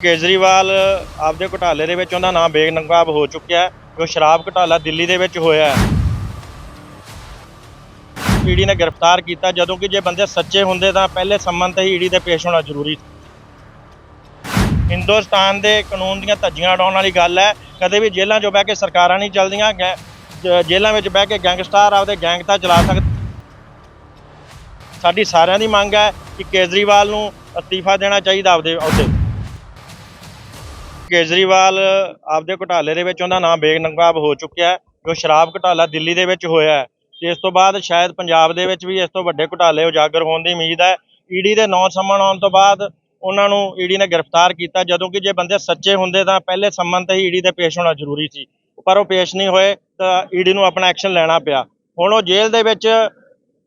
ਕੇਜਰੀਵਾਲ ਆਪਦੇ ਘੁਟਾਲੇ ਦੇ ਵਿੱਚ ਉਹਦਾ ਨਾਮ ਬੇਨਕਾਬ ਹੋ ਚੁੱਕਿਆ ਹੈ ਜੋ ਸ਼ਰਾਬ ਘੁਟਾਲਾ ਦਿੱਲੀ ਦੇ ਵਿੱਚ ਹੋਇਆ ਹੈ ਈਡੀ ਨੇ ਗ੍ਰਿਫਤਾਰ ਕੀਤਾ, ਜਦੋਂ ਕਿ ਜੇ ਬੰਦੇ ਸੱਚੇ ਹੁੰਦੇ ਤਾਂ ਪਹਿਲੇ ਸੰਮਨ ਤੇ ਹੀ ਈਡੀ ਦੇ ਪੇਸ਼ ਹੋਣਾ ਜ਼ਰੂਰੀ ਸੀ ਹਿੰਦੁਸਤਾਨ ਦੇ ਕਾਨੂੰਨ ਦੀਆਂ ਧੱਜੀਆਂ ਉਡਾਉਣ ਵਾਲੀ ਗੱਲ ਹੈ, ਕਦੇ ਵੀ ਜੇਲ੍ਹਾਂ 'ਚੋਂ ਬਹਿ ਕੇ ਸਰਕਾਰਾਂ ਨਹੀਂ ਚੱਲਦੀਆਂ, ਗੈ- ਜ- ਜੇਲ੍ਹਾਂ ਵਿੱਚ ਬਹਿ ਕੇ ਗੈਂਗਸਟਰ ਆਪਦੇ ਗੈਂਗ ਤਾਂ ਚਲਾ ਸਕਦੇ ਸਾਡੀ ਸਾਰਿਆਂ ਦੀ ਮੰਗ ਹੈ ਕਿ ਕੇਜਰੀਵਾਲ ਨੂੰ ਅਸਤੀਫਾ ਦੇਣਾ ਚਾਹੀਦਾ ਆਪਦੇ ਅਹੁਦੇ ਤੋਂ। ਕੇਜਰੀਵਾਲ ਆਪਦੇ ਘੁਟਾਲੇ ਦੇ ਵਿੱਚ ਉਹਦਾ ਨਾਮ ਬੇਨਕਾਬ ਹੋ ਚੁੱਕਿਆ ਜੋ ਸ਼ਰਾਬ ਘੁਟਾਲਾ ਦਿੱਲੀ ਦੇ ਵਿੱਚ ਹੋਇਆ ਹੈ। ਤੇ ਇਸ ਤੋਂ ਬਾਅਦ ਸ਼ਾਇਦ ਪੰਜਾਬ ਦੇ ਵਿੱਚ ਵੀ ਇਸ ਤੋਂ ਵੱਡੇ ਘੁਟਾਲੇ ਉਜਾਗਰ ਹੋਣ ਦੀ ਉਮੀਦ ਹੈ। ਈਡੀ ਦੇ ਨੌ ਸੰਮਣ ਆਉਣ ਤੋਂ ਬਾਅਦ ਉਹਨਾਂ ਨੂੰ ਈਡੀ ਨੇ ਗ੍ਰਿਫਤਾਰ ਕੀਤਾ, ਜਦੋਂ ਕਿ ਜੇ ਬੰਦੇ ਸੱਚੇ ਹੁੰਦੇ ਤਾਂ ਪਹਿਲੇ ਸੰਮਨ ਤੇ ਹੀ ਈਡੀ ਦੇ ਪੇਸ਼ ਹੋਣਾ ਜ਼ਰੂਰੀ ਸੀ। ਪਰ ਉਹ ਪੇਸ਼ ਨਹੀਂ ਹੋਏ ਤਾਂ ਈਡੀ ਨੂੰ ਆਪਣਾ ਐਕਸ਼ਨ ਲੈਣਾ ਪਿਆ। ਹੁਣ ਉਹ ਜੇਲ੍ਹ ਦੇ ਵਿੱਚ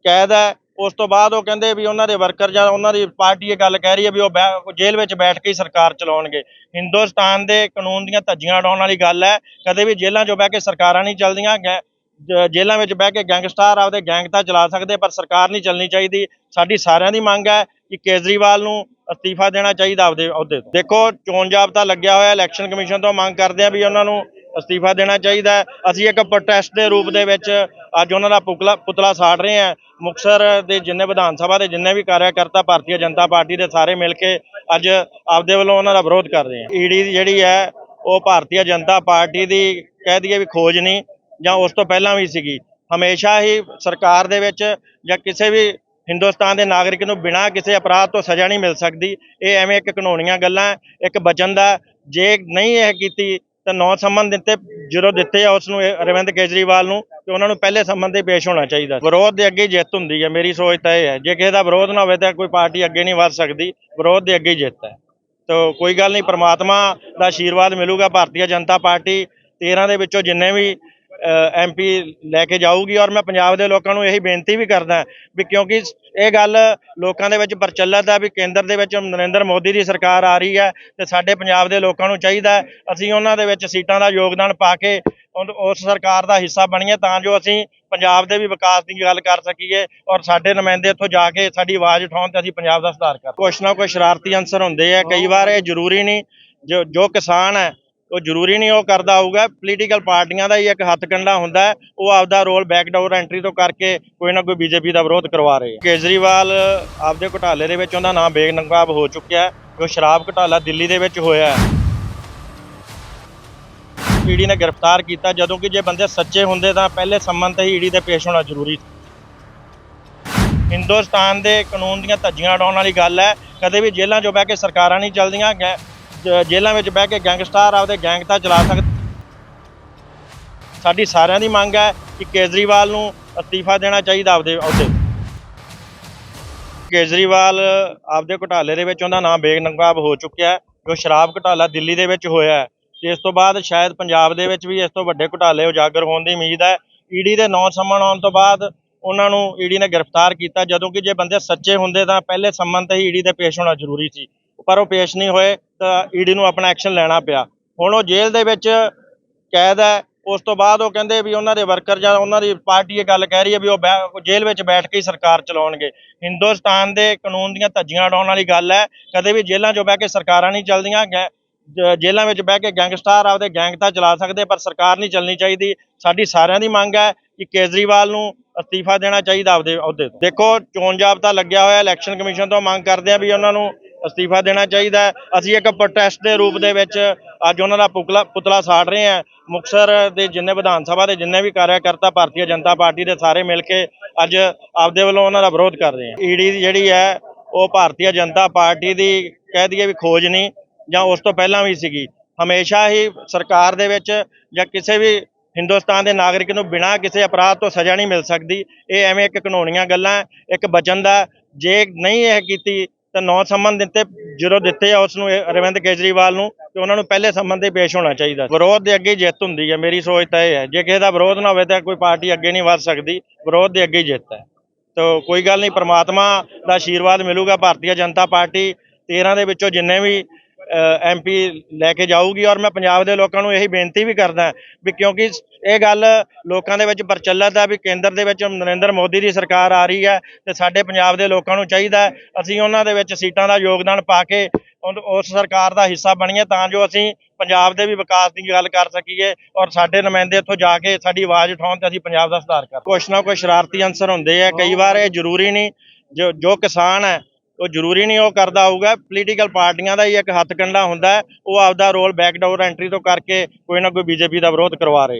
ਕੈਦ ਹੈ ਉਸ ਤੋਂ ਬਾਅਦ ਉਹ ਕਹਿੰਦੇ ਵੀ ਉਹਨਾਂ ਦੇ ਵਰਕਰ ਜਾਂ ਉਹਨਾਂ ਦੀ ਪਾਰਟੀ ਇਹ ਗੱਲ ਕਹਿ ਰਹੀ ਹੈ ਵੀ ਉਹ ਬੈ- ਜੇਲ੍ਹ ਵਿੱਚ ਬੈਠ ਕੇ ਹੀ ਸਰਕਾਰ ਚਲਾਉਣਗੇ। ਹਿੰਦੁਸਤਾਨ ਦੇ ਕਾਨੂੰਨ ਦੀਆਂ ਧੱਜੀਆਂ ਉਡਾਉਣ ਵਾਲੀ ਗੱਲ ਹੈ। ਕਦੇ ਵੀ ਜੇਲ੍ਹਾਂ 'ਚੋਂ ਬਹਿ ਕੇ ਸਰਕਾਰਾਂ ਨਹੀਂ ਚੱਲਦੀਆਂ, ਗੈ- ਜੇਲ੍ਹਾਂ ਵਿੱਚ ਬਹਿ ਕੇ ਗੈਂਗਸਟਰ ਆਪਦੇ ਗੈਂਗ ਤਾਂ ਚਲਾ ਸਕਦੇ, ਪਰ ਸਰਕਾਰ ਨਹੀਂ ਚੱਲਣੀ ਚਾਹੀਦੀ। ਸਾਡੀ ਸਾਰਿਆਂ ਦੀ ਮੰਗ ਹੈ ਕਿ ਕੇਜਰੀਵਾਲ ਨੂੰ ਅਸਤੀਫਾ ਦੇਣਾ ਚਾਹੀਦਾ ਆਪਦੇ ਅਹੁਦੇ ਤੋਂ। ਦੇਖੋ, ਚੋਣ ਜਾਬਤਾ ਲੱਗਿਆ ਹੋਇਆ, ਇਲੈਕਸ਼ਨ ਕਮਿਸ਼ਨ ਤੋਂ ਮੰਗ ਕਰਦੇ ਆ ਵੀ ਉਹਨਾਂ ਨੂੰ ਅਸਤੀਫਾ ਦੇਣਾ ਚਾਹੀਦਾ ਅਸੀਂ ਇੱਕ ਪ੍ਰੋਟੈਸਟ ਦੇ ਰੂਪ ਦੇ ਵਿੱਚ ਅੱਜ ਉਹਨਾਂ ਦਾ ਪੁਤਲਾ ਪੁਤਲਾ ਸਾੜ ਰਹੇ ਹਾਂ ਮੁਕਤਸਰ ਦੇ ਜਿੰਨੇ ਵਿਧਾਨ ਸਭਾ ਦੇ ਜਿੰਨੇ ਵੀ ਕਾਰਿਆਕਰਤਾ ਭਾਰਤੀ ਜਨਤਾ ਪਾਰਟੀ ਦੇ ਸਾਰੇ ਮਿਲ ਕੇ ਅੱਜ ਆਪਦੇ ਵੱਲੋਂ ਉਹਨਾਂ ਦਾ ਵਿਰੋਧ ਕਰ ਰਹੇ ਹਾਂ ਈਡੀ ਜਿਹੜੀ ਹੈ, ਉਹ ਭਾਰਤੀ ਜਨਤਾ ਪਾਰਟੀ ਦੀ ਕਹਿ ਦਈਏ ਵੀ ਖੋਜ ਨਹੀਂ, ਜਾਂ ਉਸ ਤੋਂ ਪਹਿਲਾਂ ਵੀ ਸੀਗੀ। ਹਮੇਸ਼ਾ ਹੀ ਸਰਕਾਰ ਦੇ ਵਿੱਚ ਜਾਂ ਕਿਸੇ ਵੀ ਹਿੰਦੁਸਤਾਨ ਦੇ ਨਾਗਰਿਕ ਨੂੰ ਬਿਨਾਂ ਕਿਸੇ ਅਪਰਾਧ ਤੋਂ ਸਜ਼ਾ ਨਹੀਂ ਮਿਲ ਸਕਦੀ। ਇਹ ਐਵੇਂ ਇੱਕ ਕਾਨੂੰਨੀਆਂ ਗੱਲਾਂ, ਇੱਕ ਬਚਨ ਦਾ। ਜੇ ਨਹੀਂ ਇਹ ਕੀਤੀ ਤਾਂ ਨੌ ਸੰਮਨ ਦਿੱਤੇ, ਜਦੋਂ ਦਿੱਤੇ ਆ ਉਸ ਨੂੰ ਅਰਵਿੰਦ ਕੇਜਰੀਵਾਲ ਨੂੰ, ਤੇ ਉਹਨਾਂ ਨੂੰ ਪਹਿਲੇ ਸੰਮਨ ਤੇ ਪੇਸ਼ ਹੋਣਾ ਚਾਹੀਦਾ ਵਿਰੋਧ ਦੇ ਅੱਗੇ ਜਿੱਤ ਹੁੰਦੀ ਹੈ ਮੇਰੀ ਸੋਚ ਤਾਂ ਇਹ ਹੈ। ਜੇ ਕਿਸੇ ਦਾ ਵਿਰੋਧ ਨਾ ਹੋਵੇ ਤਾਂ ਕੋਈ ਪਾਰਟੀ ਅੱਗੇ ਨਹੀਂ ਵਧ ਸਕਦੀ, ਵਿਰੋਧ ਦੇ ਅੱਗੇ ਜਿੱਤ ਹੈ। ਤੋ ਕੋਈ ਗੱਲ ਨਹੀਂ, ਪ੍ਰਮਾਤਮਾ ਦਾ ਆਸ਼ੀਰਵਾਦ ਮਿਲੂਗਾ, ਭਾਰਤੀ ਜਨਤਾ ਪਾਰਟੀ 13 ਦੇ ਵਿੱਚੋਂ ਜਿੰਨੇ ਵੀ ਐਮਪੀ ਲੈ ਕੇ ਜਾਊਗੀ ਔਰ ਮੈਂ ਪੰਜਾਬ ਦੇ ਲੋਕਾਂ ਨੂੰ ਇਹੀ ਬੇਨਤੀ ਵੀ ਕਰਦਾ ਵੀ ਕਿਉਂਕਿ ਇਹ ਗੱਲ ਲੋਕਾਂ ਦੇ ਵਿੱਚ ਪ੍ਰਚਲਿਤ ਹੈ ਵੀ ਕੇਂਦਰ ਦੇ ਵਿੱਚ ਨਰਿੰਦਰ ਮੋਦੀ ਦੀ ਸਰਕਾਰ ਆ ਰਹੀ ਹੈ ਤੇ ਸਾਡੇ ਪੰਜਾਬ ਦੇ ਲੋਕਾਂ ਨੂੰ ਚਾਹੀਦਾ ਅਸੀਂ ਉਹਨਾਂ ਦੇ ਵਿੱਚ ਸੀਟਾਂ ਦਾ ਯੋਗਦਾਨ ਪਾ ਕੇ ਉਸ ਸਰਕਾਰ ਦਾ ਹਿੱਸਾ ਬਣੀਏ ਤਾਂ ਜੋ ਅਸੀਂ ਪੰਜਾਬ ਦੇ ਵੀ ਵਿਕਾਸ ਦੀ ਗੱਲ ਕਰ ਸਕੀਏ ਔਰ ਸਾਡੇ ਨੁਮਾਇੰਦੇ ਇੱਥੋਂ ਜਾ ਕੇ ਸਾਡੀ ਆਵਾਜ਼ ਉਠਾਉਣ ਤੇ ਅਸੀਂ ਪੰਜਾਬ ਦਾ ਸੁਧਾਰ ਕਰ ਕੁਛ ਨਾ ਕੋਈ ਸ਼ਰਾਰਤੀ ਅੰਸਰ ਹੁੰਦੇ ਆ। ਕਈ ਵਾਰ ਇਹ ਜ਼ਰੂਰੀ ਨਹੀਂ ਜੋ ਜੋ ਕਿਸਾਨ ਹੈ ਉਹ ਜ਼ਰੂਰੀ ਨਹੀਂ ਉਹ ਕਰਦਾ ਹੋਊਗਾ। ਪੋਲੀਟੀਕਲ ਪਾਰਟੀਆਂ ਦਾ ਹੀ ਇੱਕ ਹੱਥ ਕੰਡਾ ਹੁੰਦਾ ਉਹ ਆਪਦਾ ਰੋਲ ਬੈਕਡੋਰ ਐਂਟਰੀ ਤੋਂ ਕਰਕੇ ਕੋਈ ਨਾ ਕੋਈ ਬੀਜੇਪੀ ਦਾ ਵਿਰੋਧ ਕਰਵਾ ਰਹੇ ਆ ਕੇਜਰੀਵਾਲ ਆਪਦੇ ਘੁਟਾਲੇ ਦੇ ਵਿੱਚ ਉਹਦਾ ਨਾਮ ਬੇਨਕਾਬ ਹੋ ਚੁੱਕਿਆ ਜੋ ਸ਼ਰਾਬ ਘੁਟਾਲਾ ਦਿੱਲੀ ਦੇ ਵਿੱਚ ਹੋਇਆ ਹੈ। ਈਡੀ ਨੇ ਗ੍ਰਿਫਤਾਰ ਕੀਤਾ। ਜਦੋਂ ਕਿ ਜੇ ਬੰਦੇ ਸੱਚੇ ਹੁੰਦੇ ਤਾਂ ਪਹਿਲੇ ਸੰਮਨ ਤੇ ਹੀ ਈਡੀ ਦੇ ਪੇਸ਼ ਹੋਣਾ ਜ਼ਰੂਰੀ ਸੀ। ਹਿੰਦੁਸਤਾਨ ਦੇ ਕਾਨੂੰਨ ਦੀਆਂ ਧੱਜੀਆਂ ਉਡਾਉਣ ਵਾਲੀ ਗੱਲ ਹੈ। ਕਦੇ ਵੀ ਜੇਲ੍ਹਾਂ 'ਚੋਂ ਬਹਿ ਕੇ ਸਰਕਾਰਾਂ ਨਹੀਂ ਚੱਲਦੀਆਂ। ਗੈ- ਜੇਲ੍ਹਾਂ ਵਿੱਚ ਬਹਿ ਕੇ ਗੈਂਗਸਟਰ ਆਪਦੇ ਗੈਂਗ ਤਾਂ ਚਲਾ ਸਕਦੇ ਸਾਡੀ ਸਾਰਿਆਂ ਦੀ ਮੰਗ ਹੈ ਕਿ ਕੇਜਰੀਵਾਲ ਨੂੰ ਅਸਤੀਫਾ ਦੇਣਾ ਚਾਹੀਦਾ ਆਪਦੇ ਅਹੁਦੇ ਕੇਜਰੀਵਾਲ ਆਪਦੇ ਘੁਟਾਲੇ ਦੇ ਵਿੱਚ ਉਹਦਾ ਨਾਮ ਬੇਨਕਾਬ ਹੋ ਚੁੱਕਿਆ ਜੋ ਸ਼ਰਾਬ ਘੁਟਾਲਾ ਦਿੱਲੀ ਦੇ ਵਿੱਚ ਹੋਇਆ ਹੈ। ਤੇ ਇਸ ਤੋਂ ਬਾਅਦ ਸ਼ਾਇਦ ਪੰਜਾਬ ਦੇ ਵਿੱਚ ਵੀ ਇਸ ਤੋਂ ਵੱਡੇ ਘੁਟਾਲੇ ਉਜਾਗਰ ਹੋਣ ਦੀ ਉਮੀਦ ਹੈ। ਈਡੀ ਦੇ ਨੌ ਸੰਮਣ ਆਉਣ ਤੋਂ ਬਾਅਦ ਉਹਨਾਂ ਨੂੰ ਈਡੀ ਨੇ ਗ੍ਰਿਫਤਾਰ ਕੀਤਾ, ਜਦੋਂ ਕਿ ਜੇ ਬੰਦੇ ਸੱਚੇ ਹੁੰਦੇ ਤਾਂ ਪਹਿਲੇ ਸੰਮਨ ਤੇ ਹੀ ਈਡੀ ਦੇ ਪੇਸ਼ ਹੋਣਾ ਜ਼ਰੂਰੀ ਸੀ। ਪਰ ਉਹ ਪੇਸ਼ ਨਹੀਂ ਹੋਏ। ਤਾਂ ਈਡੀ ਨੂੰ ਆਪਣਾ ਐਕਸ਼ਨ ਲੈਣਾ ਪਿਆ। ਹੁਣ ਉਹ ਜੇਲ੍ਹ ਦੇ ਵਿੱਚ ਕੈਦ ਹੈ। ਉਸ ਤੋਂ ਬਾਅਦ ਉਹ ਕਹਿੰਦੇ ਵੀ ਉਹਨਾਂ ਦੇ ਵਰਕਰ ਜਾਂ ਉਹਨਾਂ ਦੀ ਪਾਰਟੀ ਇਹ ਗੱਲ ਕਹਿ ਰਹੀ ਹੈ ਵੀ ਉਹ ਬੈ- ਜੇਲ੍ਹ ਵਿੱਚ ਬੈਠ ਕੇ ਹੀ ਸਰਕਾਰ ਚਲਾਉਣਗੇ। ਹਿੰਦੁਸਤਾਨ ਦੇ ਕਾਨੂੰਨ ਦੀਆਂ ਧੱਜੀਆਂ ਉਡਾਉਣ ਵਾਲੀ ਗੱਲ ਹੈ। ਕਦੇ ਵੀ ਜੇਲ੍ਹਾਂ 'ਚੋਂ ਬਹਿ ਕੇ ਸਰਕਾਰਾਂ ਨਹੀਂ ਚੱਲਦੀਆਂ। ਗੈ- ਜੇਲ੍ਹਾਂ ਵਿੱਚ ਬਹਿ ਕੇ ਗੈਂਗਸਟਰ ਆਪਦੇ ਗੈਂਗ ਤਾਂ ਚਲਾ ਸਕਦੇ, ਪਰ ਸਰਕਾਰ ਨਹੀਂ ਚੱਲਣੀ ਚਾਹੀਦੀ। ਸਾਡੀ ਸਾਰਿਆਂ ਦੀ ਮੰਗ ਹੈ ਕਿ ਕੇਜਰੀਵਾਲ ਨੂੰ ਅਸਤੀਫਾ ਦੇਣਾ ਚਾਹੀਦਾ ਆਪਦੇ ਅਹੁਦੇ ਤੋਂ। ਦੇਖੋ ਚੋਣ ਜਾਬਤਾ ਲੱਗਿਆ ਹੋਇਆ ਇਲੈਕਸ਼ਨ ਕਮਿਸ਼ਨ ਤੋਂ ਮੰਗ ਕਰਦੇ ਆ ਵੀ ਉਹਨਾਂ ਨੂੰ ਅਸਤੀਫਾ ਦੇਣਾ ਚਾਹੀਦਾ ਹੈ। ਅਸੀਂ ਇੱਕ ਪ੍ਰੋਟੈਸਟ ਦੇ ਰੂਪ ਦੇ ਵਿੱਚ ਅੱਜ ਉਹਨਾਂ ਦਾ ਪੁਤਲਾ ਪੁਤਲਾ ਸਾੜ ਰਹੇ ਹਾਂ। ਮੁਕਤਸਰ ਦੇ ਜਿੰਨੇ ਵਿਧਾਨ ਸਭਾ ਦੇ ਜਿੰਨੇ ਵੀ ਕਾਰਿਆਕਰਤਾ ਭਾਰਤੀ ਜਨਤਾ ਪਾਰਟੀ ਦੇ ਸਾਰੇ ਮਿਲ ਕੇ ਅੱਜ ਆਪਦੇ ਵੱਲੋਂ ਉਹਨਾਂ ਦਾ ਵਿਰੋਧ ਕਰ ਰਹੇ ਹਾਂ। ਈਡੀ ਦੀ ਜਿਹੜੀ ਹੈ ਉਹ ਭਾਰਤੀ ਜਨਤਾ ਪਾਰਟੀ ਦੀ ਕਹਿ ਦਈਏ ਵੀ ਖੋਜ ਨਹੀਂ ਜਾਂ ਉਸ ਤੋਂ ਪਹਿਲਾਂ ਵੀ ਸੀਗੀ। ਹਮੇਸ਼ਾ ਹੀ ਸਰਕਾਰ ਦੇ ਵਿੱਚ ਜਾਂ ਕਿਸੇ ਵੀ ਹਿੰਦੁਸਤਾਨ ਦੇ ਨਾਗਰਿਕ ਨੂੰ ਬਿਨਾਂ ਕਿਸੇ ਅਪਰਾਧ ਤੋਂ ਸਜ਼ਾ ਨਹੀਂ ਮਿਲ ਸਕਦੀ। ਇਹ ਐਵੇਂ ਇੱਕ ਕਾਨੂੰਨੀਆਂ ਗੱਲਾਂ ਹੈ, ਇੱਕ ਬਚਨ ਦਾ। ਜੇ ਨਹੀਂ ਇਹ ਕੀਤੀ ਤਾਂ ਨੌ ਸੰਮਨ ਦਿੱਤੇ, ਜਦੋਂ ਦਿੱਤੇ ਆ ਉਸ ਨੂੰ ਅਰਵਿੰਦ ਕੇਜਰੀਵਾਲ ਨੂੰ, ਤੇ ਉਹਨਾਂ ਨੂੰ ਪਹਿਲੇ ਸੰਮਨ ਦੇ ਪੇਸ਼ ਹੋਣਾ ਚਾਹੀਦਾ ਵਿਰੋਧ ਦੇ ਅੱਗੇ ਹੀ ਜਿੱਤ ਹੁੰਦੀ ਹੈ, ਮੇਰੀ ਸੋਚ ਤਾਂ ਇਹ ਹੈ। ਜੇ ਕਿਸੇ ਦਾ ਵਿਰੋਧ ਨਾ ਹੋਵੇ ਤਾਂ ਕੋਈ ਪਾਰਟੀ ਅੱਗੇ ਨਹੀਂ ਵੱਧ ਸਕਦੀ। ਵਿਰੋਧ ਦੇ ਅੱਗੇ ਜਿੱਤ ਹੈ। ਤੋ ਕੋਈ ਗੱਲ ਨਹੀਂ, ਪ੍ਰਮਾਤਮਾ ਦਾ ਆਸ਼ੀਰਵਾਦ ਮਿਲੂਗਾ, ਭਾਰਤੀ ਜਨਤਾ ਪਾਰਟੀ 13 ਦੇ ਵਿੱਚੋਂ ਜਿੰਨੇ ਵੀ ਐਮਪੀ ਲੈ ਕੇ ਜਾਊਗੀ ਔਰ ਮੈਂ ਪੰਜਾਬ ਦੇ ਲੋਕਾਂ ਨੂੰ ਇਹੀ ਬੇਨਤੀ ਵੀ ਕਰਦਾ ਵੀ ਕਿਉਂਕਿ ਇਹ ਗੱਲ ਲੋਕਾਂ ਦੇ ਵਿੱਚ ਪ੍ਰਚਲਿਤ ਹੈ ਵੀ ਕੇਂਦਰ ਦੇ ਵਿੱਚ ਨਰਿੰਦਰ ਮੋਦੀ ਦੀ ਸਰਕਾਰ ਆ ਰਹੀ ਹੈ ਤੇ ਸਾਡੇ ਪੰਜਾਬ ਦੇ ਲੋਕਾਂ ਨੂੰ ਚਾਹੀਦਾ ਅਸੀਂ ਉਹਨਾਂ ਦੇ ਵਿੱਚ ਸੀਟਾਂ ਦਾ ਯੋਗਦਾਨ ਪਾ ਕੇ ਉਸ ਸਰਕਾਰ ਦਾ ਹਿੱਸਾ ਬਣੀਏ ਤਾਂ ਜੋ ਅਸੀਂ ਪੰਜਾਬ ਦੇ ਵੀ ਵਿਕਾਸ ਦੀ ਗੱਲ ਕਰ ਸਕੀਏ ਔਰ ਸਾਡੇ ਨੁਮਾਇੰਦੇ ਇੱਥੋਂ ਜਾ ਕੇ ਸਾਡੀ ਆਵਾਜ਼ ਉਠਾਉਣ ਤੇ ਅਸੀਂ ਪੰਜਾਬ ਦਾ ਸੁਧਾਰ ਕਰ ਕੁਛ ਨਾ ਕੁਛ ਸ਼ਰਾਰਤੀ ਅੰਸਰ ਹੁੰਦੇ ਆ, ਕਈ ਵਾਰ ਇਹ ਜ਼ਰੂਰੀ ਨਹੀਂ ਜੋ ਜੋ ਕਿਸਾਨ ਹੈ ਉਹ ਜ਼ਰੂਰੀ ਨਹੀਂ ਉਹ ਕਰਦਾ ਹੋਊਗਾ। ਪੋਲੀਟੀਕਲ ਪਾਰਟੀਆਂ ਦਾ ਹੀ ਇੱਕ ਹੱਥ ਕੰਡਾ ਹੁੰਦਾ ਉਹ ਆਪਦਾ ਰੋਲ ਬੈਕਡੋਰ ਐਂਟਰੀ ਤੋਂ ਕਰਕੇ ਕੋਈ ਨਾ ਕੋਈ ਬੀਜੇਪੀ ਦਾ ਵਿਰੋਧ ਕਰਵਾ ਰਹੇ